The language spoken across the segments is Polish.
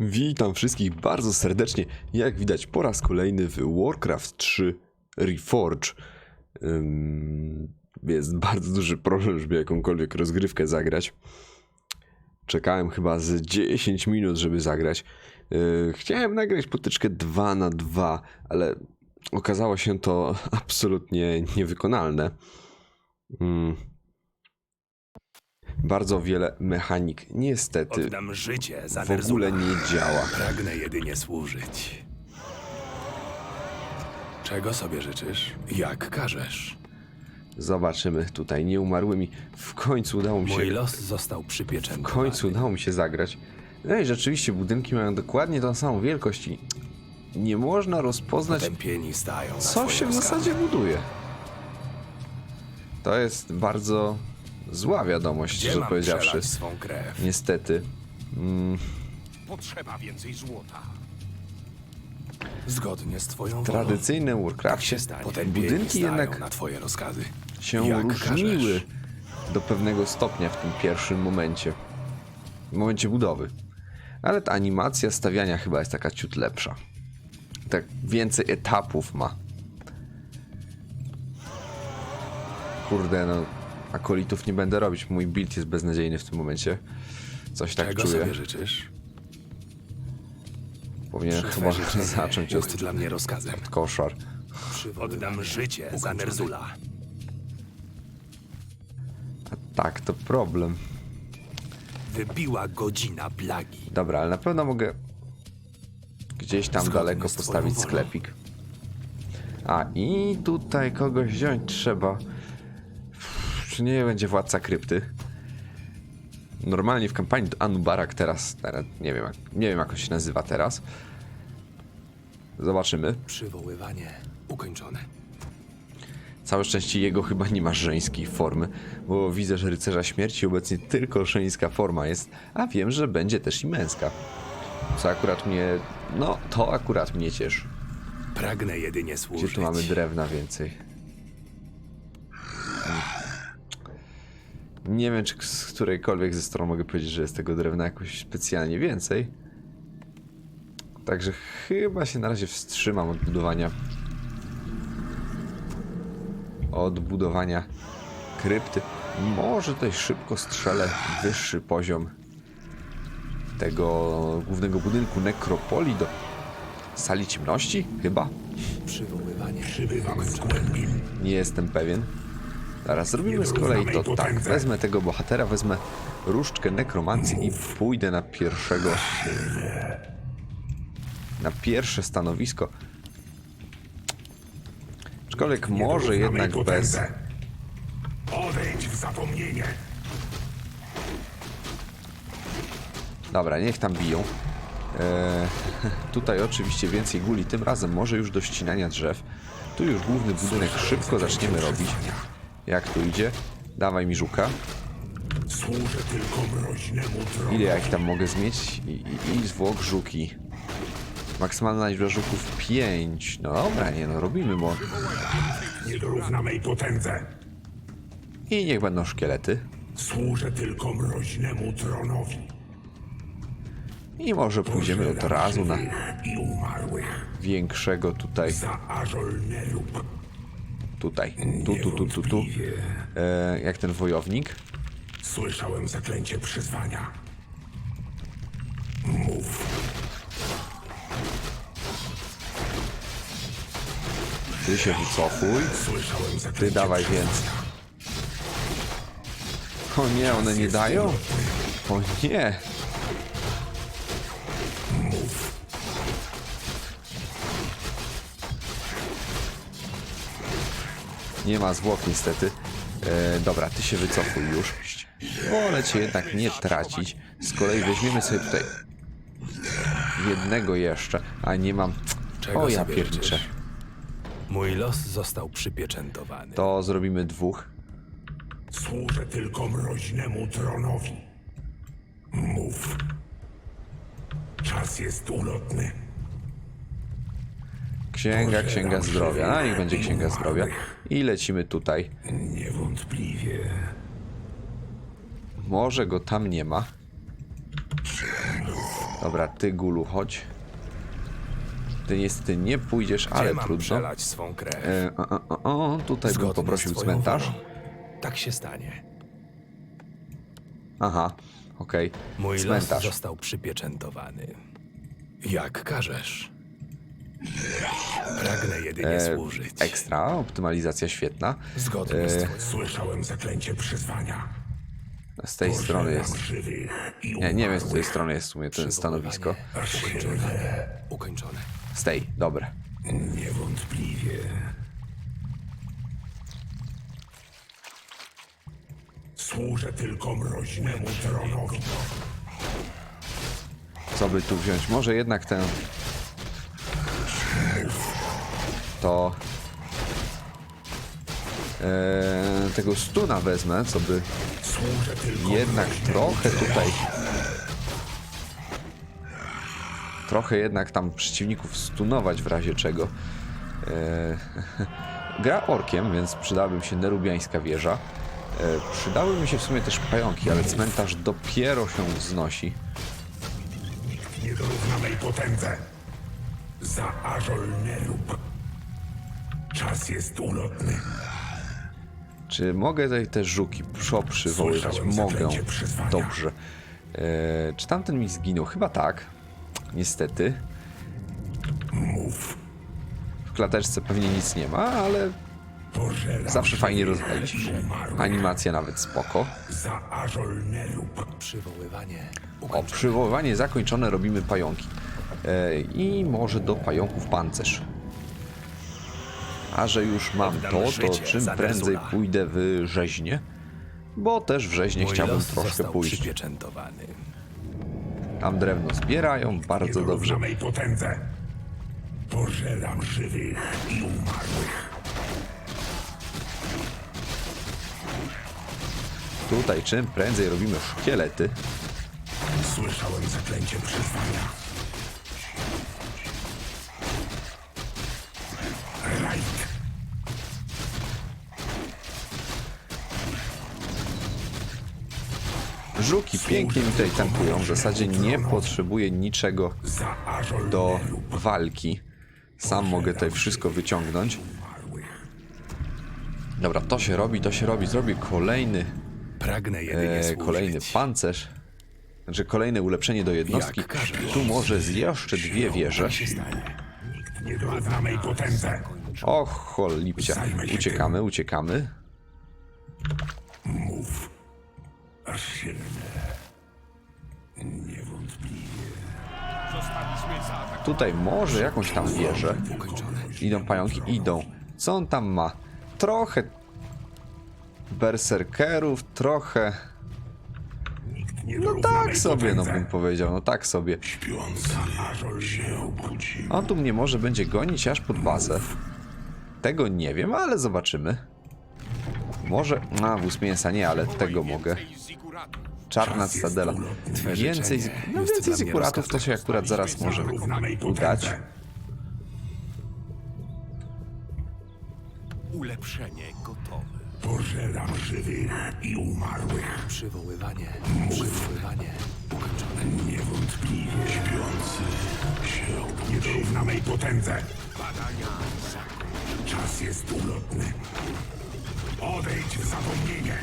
Witam wszystkich bardzo serdecznie. Jak widać, po raz kolejny w Warcraft 3 Reforge. Jest bardzo duży problem, żeby jakąkolwiek rozgrywkę zagrać. Czekałem chyba z 10 minut, żeby zagrać. Yy, chciałem nagrać potyczkę 2 na 2, ale okazało się to absolutnie niewykonalne. Bardzo wiele mechanik niestety Oddam życie za w ogóle nie działa. Pragnę jedynie służyć. Czego sobie życzysz? Jak każesz. Zobaczymy tutaj nieumarłymi. W końcu udało mi się. Mój los został W przypieczętowany. końcu udało mi się zagrać. No i rzeczywiście budynki mają dokładnie tą samą wielkość i nie można rozpoznać, Tępieni stają na co się w zasadzie buduje. To jest bardzo zła wiadomość, Gdzie mam powiedziawszy. przelać swą krew? Niestety. Potrzeba więcej złota. Zgodnie z twoją W wolą. tradycyjnym Tak Warcraftie się stanie. Potępieni budynki jednak na twoje rozkazy. się Jak różniły każesz. do pewnego stopnia w tym pierwszym momencie. W momencie budowy. Ale ta animacja stawiania chyba jest taka ciut lepsza. Tak więcej etapów ma. Kurde, no. Akolitów nie będę robić. Mój build jest beznadziejny w tym momencie. Coś tak Czego czuję. sobie życzysz? Powinienem Twe chyba zacząć jest od dla mnie rozkazem. koszar. Oddam życie za Nerzula. A tak, to problem. Wybiła godzina plagi. Dobra, ale na pewno mogę gdzieś tam Zgodnie daleko z twoją postawić wolą. sklepik. A i tutaj kogoś wziąć trzeba. Czy nie będzie władca krypty? Normalnie w kampanii do Anubarak teraz, nie wiem, jak, nie wiem jak on się nazywa teraz. Zobaczymy. Przywoływanie ukończone. Całe szczęście jego chyba nie ma żeńskiej formy, bo widzę, że rycerza śmierci obecnie tylko żeńska forma jest, a wiem, że będzie też i męska. Co akurat mnie, no to akurat mnie cieszy. Pragnę jedynie Gdzie służyć. tu mamy drewna więcej? Nie wiem, czy z którejkolwiek ze stron mogę powiedzieć, że jest tego drewna jakoś specjalnie więcej. Także chyba się na razie wstrzymam od budowania. Od budowania krypty. Może tutaj szybko strzelę wyższy poziom tego głównego budynku nekropolii do sali ciemności? Chyba. Przywoływanie z głębi. Nie jestem pewien. Teraz zrobimy z kolei to tak. Wezmę tego bohatera, wezmę różdżkę nekromancji i pójdę na pierwszego. Na pierwsze stanowisko. Aczkolwiek może jednak bez. Odejdź w zapomnienie. Dobra, niech tam biją. Eee, tutaj oczywiście więcej guli. Tym razem może już do ścinania drzew. Tu już główny budynek szybko zaczniemy robić. Jak tu idzie? Dawaj mi żuka. Służę tylko mroźnemu tronowi. Ile ja ich tam mogę zmieć? I, i, i zwłok żuki. Maksymalna liczba żuków 5. No dobra, nie no, robimy mo. Nie dorówna mej potędze. I niech będą szkielety. Służę tylko mroźnemu tronowi. I może pójdziemy od razu na większego tutaj, Za. Tutaj. Tu, tu, tu, tu, tu. E, jak ten wojownik. Słyszałem zaklęcie przyzwania. Mów. Ty się wycofuj. Słyszałem Ty dawaj więcej. O nie, one nie dają? O nie. Nie ma zwłok niestety. E, dobra, ty się wycofuj już. Wolę cię jednak nie tracić. Z kolei weźmiemy sobie tutaj jednego jeszcze, a nie mam... Czego O ja sobie pierniczę. życzysz? Mój los został przypieczętowany. To zrobimy dwóch. Służę tylko mroźnemu tronowi. Mów. Czas jest ulotny. Księga, księga zdrowia. A niech będzie księga zdrowia. I lecimy tutaj. Niewątpliwie. Może go tam nie ma. Dobra, ty Gulu, chodź. Ty niestety nie pójdziesz, Gdzie ale mam trudno. przelać swą krew? E, o, o, o, o, tutaj bym Zgodnie poprosił z twoją cmentarz. wolą. Tak się stanie. Aha, okej. Mój Cmentarz. los został przypieczętowany. Jak każesz. Pragnę jedynie E, służyć. Ekstra, optymalizacja świetna. Zgodnie z e, twoją Słyszałem zaklęcie przyzwania. Z tej strony jest. żywych i Nie, nie wiem z której umarłych. strony jest w sumie ten stanowisko. Ukończone. Ukończone. Z tej, dobre. Niewątpliwie. Służę tylko mroźnemu tronowi. Co by tu wziąć? Może jednak ten. To. E, tego stuna wezmę, co by jednak trochę tutaj. Trochę jednak tam przeciwników stunować w razie czego. E, gra orkiem, więc przydałaby mi się nerubiańska wieża. E, przydały mi się w sumie też pająki, ale cmentarz dopiero się wznosi. Nie dorówna mej potędze. Za Ażol Nerub. Czas jest ulotny. Czy mogę tutaj te żuki przy- przywoływać? Słyszałem Mogę. zaklęcie przyzwania. Dobrze. E, czy tamten mi zginął? Chyba tak. Niestety. Mów. W klateczce pewnie nic nie ma, ale Pożeram zawsze fajnie rozwalić. Animacja nawet spoko. Za. Przywoływanie. O, przywoływanie zakończone, robimy pająki. E, I może do pająków pancerz. A że już mam Oddam to, to życie czym za prędzej pójdę w rzeźnie. Bo też w rzeźnie Mój chciałbym los troszkę został pójść. przypieczętowany. Tam drewno zbierają, bardzo dobrze. potędze. Pożeram żywych i umarłych. Tutaj czym prędzej robimy szkielety. Słyszałem zaklęcie przyzwania. Żuki pięknie mi tutaj tankują. W zasadzie nie potrzebuję niczego do walki. Sam mogę tutaj wszystko wyciągnąć. Dobra, to się robi, to się robi. Zrobię kolejny, Pragnę jedynie e, kolejny pancerz. Znaczy kolejne ulepszenie do jednostki. Tu może z jeszcze dwie wieże. Tak się stanie. Nie dorówna mej potędze. O cholipcia. Uciekamy, uciekamy. Mów. Aż silne. Niewątpliwie. Tutaj może jakąś tam wieżę. Idą pająki, idą. Co on tam ma? Trochę berserkerów, trochę... Nie No dorówna tak mej sobie, no potędze. bym powiedział, no tak sobie. Się. On tu mnie może będzie gonić aż pod bazę. Tego nie wiem, ale zobaczymy. Może... A, wóz mięsa nie, ale tego mogę. Czarna cytadela. Więcej, z- no więcej zikuratów to się akurat zaraz może udać. Ulepszenie gotowe. Pożeram żywych i umarłych. Przywoływanie. Przywoływanie. Niewątpliwie śpiący się Nie dorówna mej potędze. Czas jest ulotny. Odejdź w zapomnienie.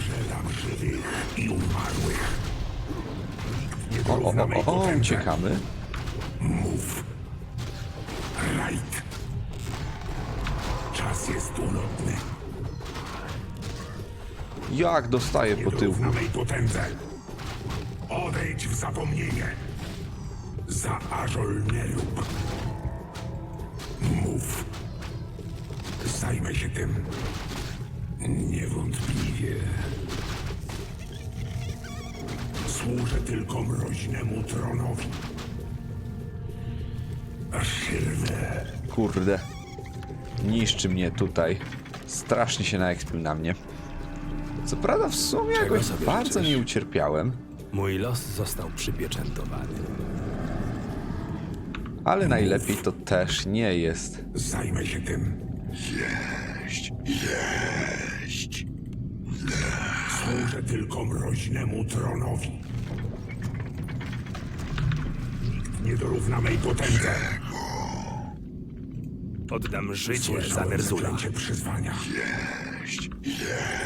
Pożeram żywych i umarłych. Nie O, o, dorówna mej o, o potędze. uciekamy. Mów. Rajd. Czas jest ulotny. Jak dostaję po tyłu. Dorówna mej potędze. Odejdź w zapomnienie. Za Ażol Nerub. Mów. Zajmę się tym. Niewątpliwie. Służę tylko mroźnemu tronowi. Aż silne. Kurde. Niszczy mnie tutaj. Strasznie się naekspił na mnie. Co prawda w sumie jakoś sobie bardzo życzysz? nie ucierpiałem. Mój los został przypieczętowany. Ale najlepiej to też nie jest. Zajmę się tym. Jeść, jeść służę tylko mroźnemu tronowi. Nikt nie dorówna mej potędze. Oddam życie za Nerzula.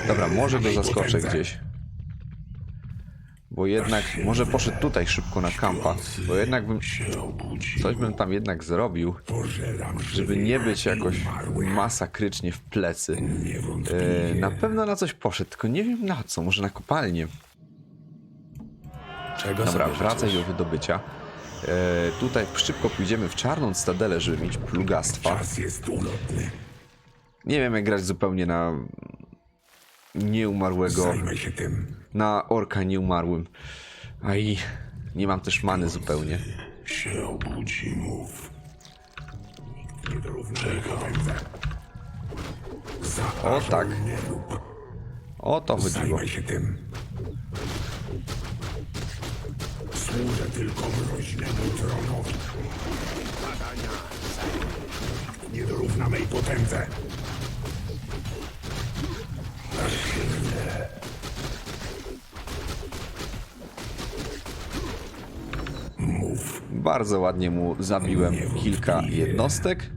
Dobra, może go zaskoczę gdzieś. Bo jednak, może poszedł tutaj szybko na kampa. Bo jednak bym, coś bym tam jednak zrobił, żeby nie być jakoś masakrycznie w plecy. E, na pewno na coś poszedł, tylko nie wiem na co, może na kopalnię. Czego Dobra, wracaj do wydobycia. E, tutaj szybko pójdziemy w czarną stadelę, żeby mieć plugastwa. Czas jest ulotny. Nie wiem jak grać zupełnie na nieumarłego, Zajmę się tym. na orka nieumarłym. A i nie mam też many zupełnie. Się obudzi, mów. Nie. Za O tak, nie rób. o to chodziło. Zajmę się tym. Służę tylko mroźnemu tronowi. Nikt nie dorówna mej potędze. Aż silne. Mów. Bardzo ładnie mu zabiłem kilka jednostek.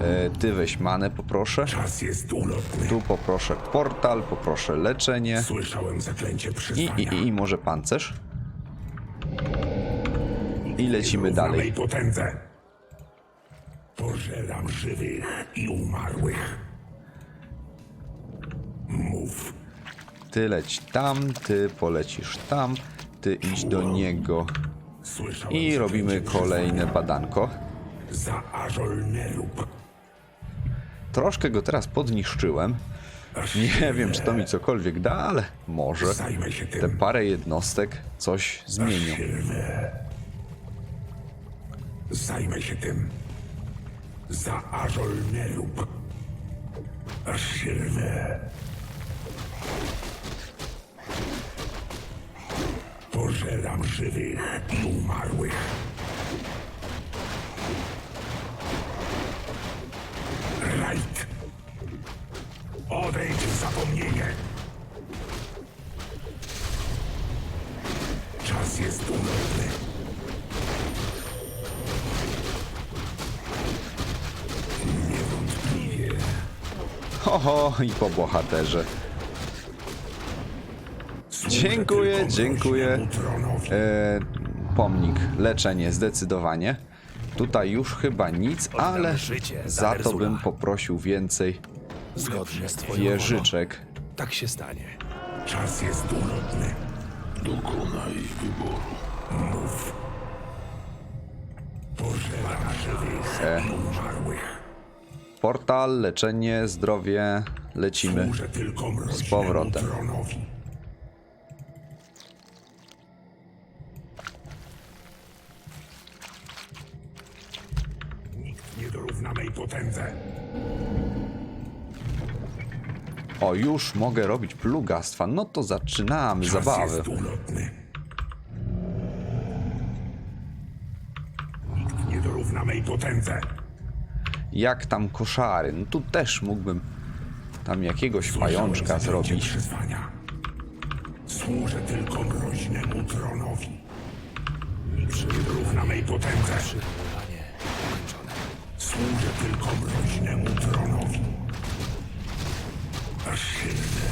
E, ty weź manę poproszę. Czas jest ulotny. Tu poproszę portal, poproszę leczenie. Słyszałem zaklęcie I, przyzwania. i, i może pancerz. I lecimy dalej. potędze. Pożeram żywych i umarłych. Mów. Ty leć tam, ty polecisz tam, ty idź do niego. Słyszałem I robimy kolejne badanko. Za rób. Troszkę go teraz podniszczyłem. Nie wiem, czy to mi cokolwiek da, ale może. Się Te parę jednostek coś zmienią. Zajmę się tym. Za rób. Aż Pożeram żywych i umarłych. Rajd. Odejdź w zapomnienie. Czas jest ulotny. Niewątpliwie Oho, i po bohaterze. Dziękuję, dziękuję. E, pomnik, leczenie, zdecydowanie. Tutaj już chyba nic, ale za to bym poprosił więcej Zgodnie z twoją wieżyczek. wolą. Tak się stanie. Czas jest ulotny. Dokonaj wyboru. Mów. Żywych E. umarłych. Portal, leczenie, zdrowie, lecimy. Mroźnemu powrotem. Już mogę robić plugastwa. No to zaczynamy Czas zabawę. jest ulotny. Nikt nie dorówna mej potędze. Jak tam koszary? No tu też mógłbym tam jakiegoś pajączka Słyszałem zrobić. przyzwania. Służę tylko mroźnemu tronowi. Nikt nie dorówna mej potędze. Służę tylko mroźnemu tronowi. Silne.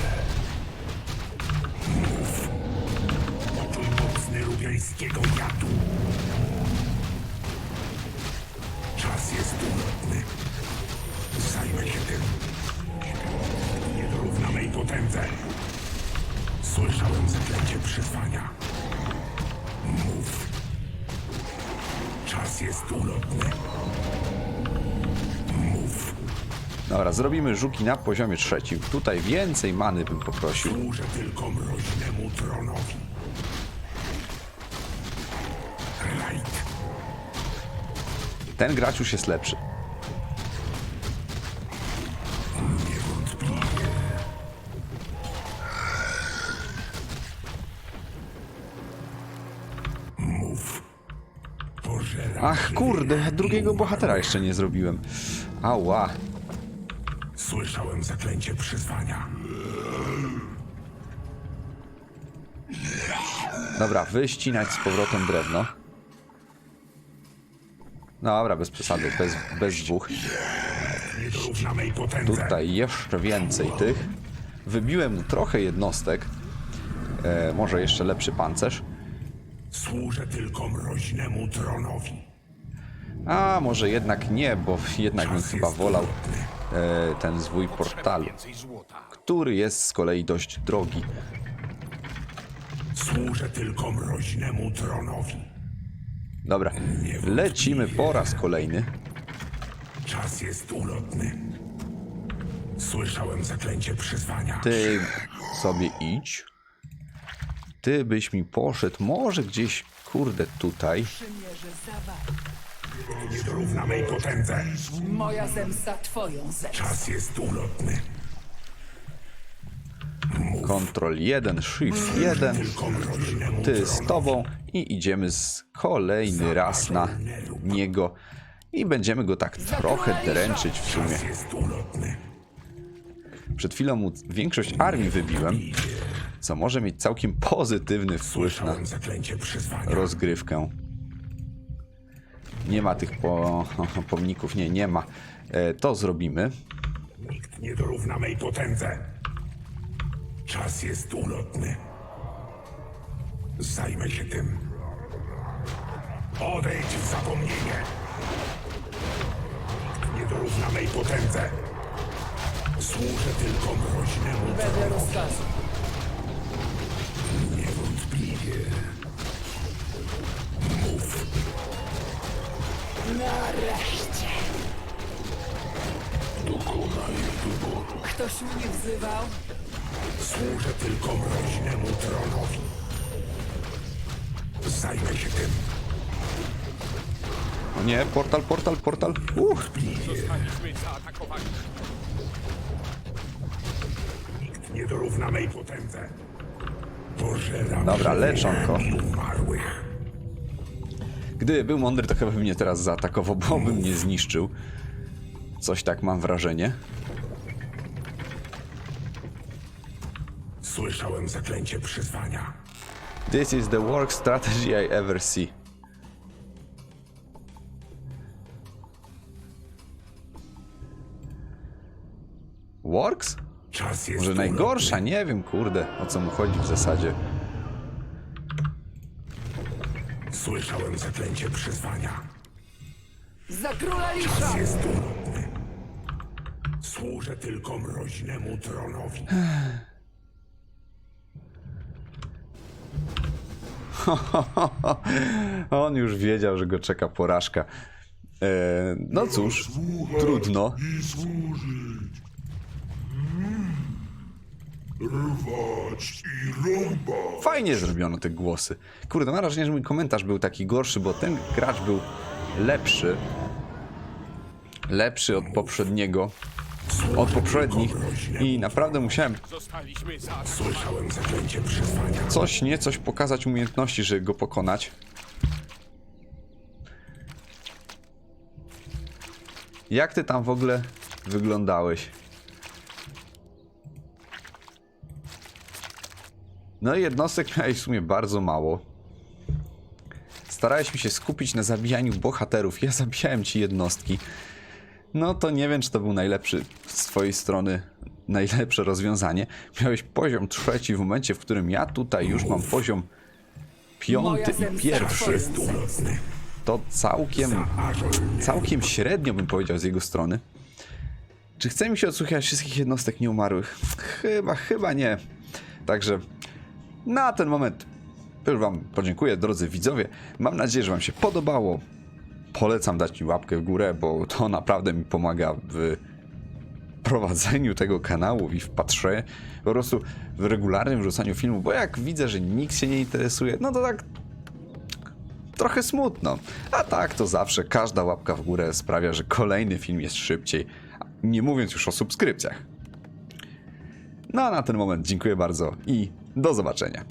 Mów. Poczuj mocny lubiańskiego jadu. Czas jest ulotny. Zajmę się tym. Nie dorówna mej potędze. Słyszałem zaklęcie przyzwania. Mów. Czas jest ulotny. Dobra, zrobimy żuki na poziomie trzecim. Tutaj więcej many bym poprosił. Służę tylko mroźnemu tronowi. Rajd. Ten gracz już jest lepszy. Ach, kurde, drugiego bohatera jeszcze nie zrobiłem. Ała. Słyszałem zaklęcie przyzwania. Dobra, wyścinać z powrotem drewno. Dobra, bez przesady, bez, bez dwóch. Mej potędze. Tutaj jeszcze więcej tych. Wybiłem mu trochę jednostek. E, może jeszcze lepszy pancerz. Służę tylko mroźnemu tronowi. A może jednak nie, bo jednak bym chyba wolał e, ten zwój portalu, który jest z kolei dość drogi. Służę tylko mroźnemu tronowi. Dobra, lecimy po raz kolejny. Czas jest ulotny. Słyszałem zaklęcie przyzwania. Ty sobie idź. Ty byś mi poszedł może gdzieś, kurde, tutaj. Nie dorówna mej potędze. Moja zemsta twoją zemstą. Czas jest ulotny. Ctrl 1, Shift 1. Tylko mroźnemu Ty z tobą i idziemy z kolejny raz na niego. I będziemy go tak trochę dręczyć w sumie. Czas jest ulotny. Przed chwilą mu większość armii wybiłem, co może mieć całkiem pozytywny wpływ na rozgrywkę. Nie ma tych po, pomników, nie, nie ma. E, to zrobimy. Nikt nie dorówna mej potędze. Czas jest ulotny. Zajmę się tym. Odejdź w zapomnienie. Nikt nie dorówna mej potędze. Służę tylko mroźnemu Wedle rozkazu. Nareszcie. Dokonaj wyboru. Ktoś mnie wzywał? Służę tylko mroźnemu tronowi. Zajmę się tym. O nie, portal, portal, portal. Uch, Nikt nie dorówna mej potędze. Pożeram Dobra, żywych leczonko. i umarłych. Gdyby był mądry, to chyba by mnie teraz zaatakował, bo by mnie zniszczył. Coś tak mam wrażenie. Słyszałem zaklęcie przyzwania. This is the work strategy I ever see. Works? Czas jest Może najgorsza, nie wiem, kurde, o co mu chodzi w zasadzie. Słyszałem zaklęcie przyzwania. Za króla Lisza! Czas jest ulotny. Służę tylko mroźnemu tronowi. On już wiedział, że go czeka porażka. E, no cóż, trudno. I służyć. Rwać i rąbać. Fajnie zrobiono te głosy. Kurde, mam wrażenie, że mój komentarz był taki gorszy, bo ten gracz był lepszy. Lepszy od poprzedniego. Od poprzednich. I naprawdę musiałem Słyszałem zaklęcie przyzwania. coś, nie coś pokazać umiejętności, żeby go pokonać. Jak ty tam w ogóle wyglądałeś? No i jednostek miałeś w sumie bardzo mało. Starałeś mi się skupić na zabijaniu bohaterów. Ja zabijałem ci jednostki. No to nie wiem, czy to był najlepszy z twojej strony, najlepsze rozwiązanie. Miałeś poziom trzeci w momencie, w którym ja tutaj już mam poziom piąty i pierwszy. To całkiem, całkiem średnio bym powiedział z jego strony. Czy chce mi się odsłuchać wszystkich jednostek nieumarłych? Chyba, chyba nie. Także na ten moment już wam podziękuję, drodzy widzowie. Mam nadzieję, że wam się podobało. Polecam dać mi łapkę w górę, bo to naprawdę mi pomaga w prowadzeniu tego kanału i w patrzeniu, po prostu w regularnym wrzucaniu filmów, bo jak widzę, że nikt się nie interesuje, no to tak trochę smutno. A tak to zawsze każda łapka w górę sprawia, że kolejny film jest szybciej, nie mówiąc już o subskrypcjach. No a na ten moment dziękuję bardzo i do zobaczenia.